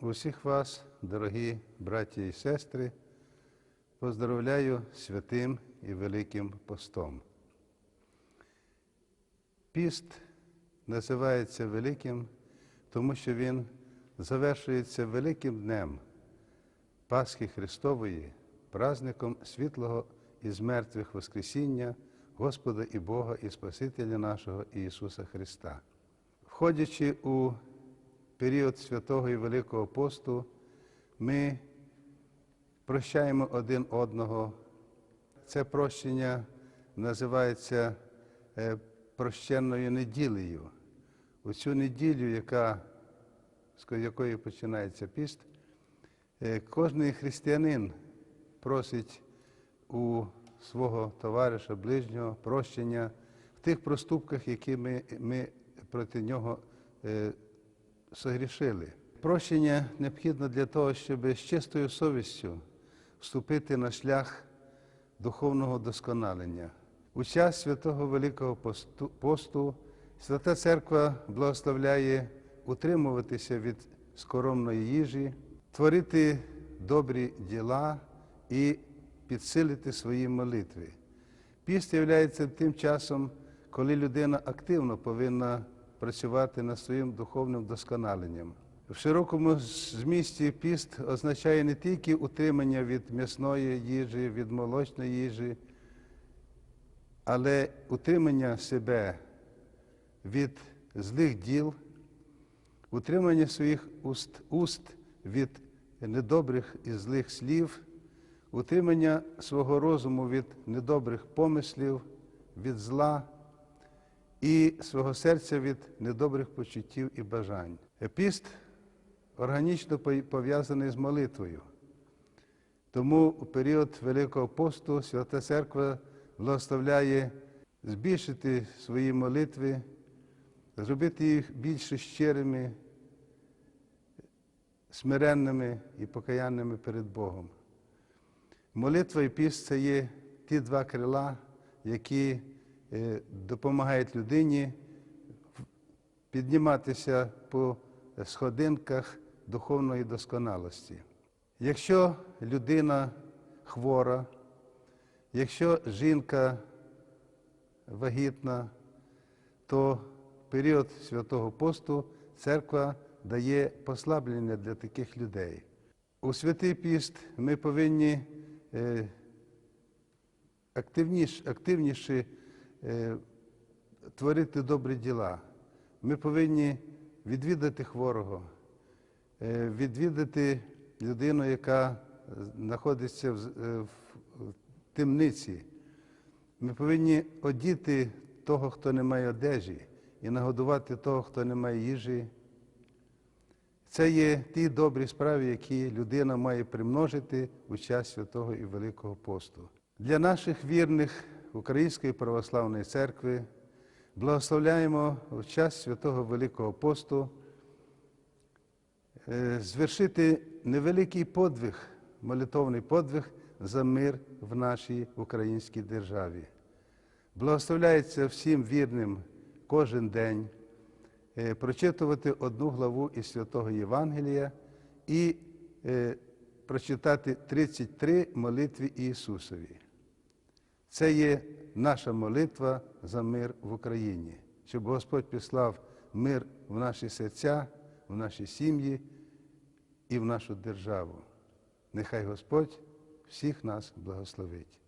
Усіх вас, дорогі браті і сестри, поздравляю святим і великим постом. Піст називається великим, тому що він завершується великим днем Пасхи Христової, праздником світлого із мертвих Воскресіння Господа і Бога і Спасителя нашого Ісуса Христа. Входячи у період святого і Великого посту, ми прощаємо один одного. Це прощення називається е, прощенною неділею. У цю неділю, яка, з якої починається піст, е, кожний християнин просить у свого товариша, ближнього прощення в тих проступках, які ми, ми проти нього е, согрішили. Прощення необхідно для того, щоб з чистою совістю вступити на шлях духовного досконалення. У час святого Великого посту, Свята Церква благословляє утримуватися від скоромної їжі, творити добрі діла і підсилити свої молитви. Піст є тим часом, коли людина активно повинна працювати над своїм духовним досконаленням. В широкому змісті піст означає не тільки утримання від м'ясної їжі, від молочної їжі, але утримання себе від злих діл, утримання своїх уст, уст від недобрих і злих слів, утримання свого розуму від недобрих помислів, від зла і свого серця від недобрих почуттів і бажань. Епіст органічно пов'язаний з молитвою. Тому у період Великого посту Свята Церква благословляє збільшити свої молитви, зробити їх більш щирими, смиренними і покаянними перед Богом. Молитва і піст це є ті два крила, які допомагають людині підніматися по сходинках духовної досконалості. Якщо людина хвора, якщо жінка вагітна, то в період святого посту церква дає послаблення для таких людей. У святий піст ми повинні е, активніше, е, творити добрі діла. Ми повинні відвідати хворого, е, відвідати людину, яка знаходиться в темниці. Ми повинні одіти того, хто не має одежі, і нагодувати того, хто не має їжі. Це є ті добрі справи, які людина має примножити у час святого і Великого посту. Для наших вірних Української православної церкви благословляємо в час святого Великого посту е, звершити невеликий подвиг, молитовний подвиг за мир в нашій українській державі. Благословляється всім вірним кожен день е, прочитувати одну главу із святого Євангелія і е, прочитати 33 молитви Ісусові. Це є наша молитва за мир в Україні, щоб Господь післав мир в наші серця, в наші сім'ї і в нашу державу. Нехай Господь всіх нас благословить.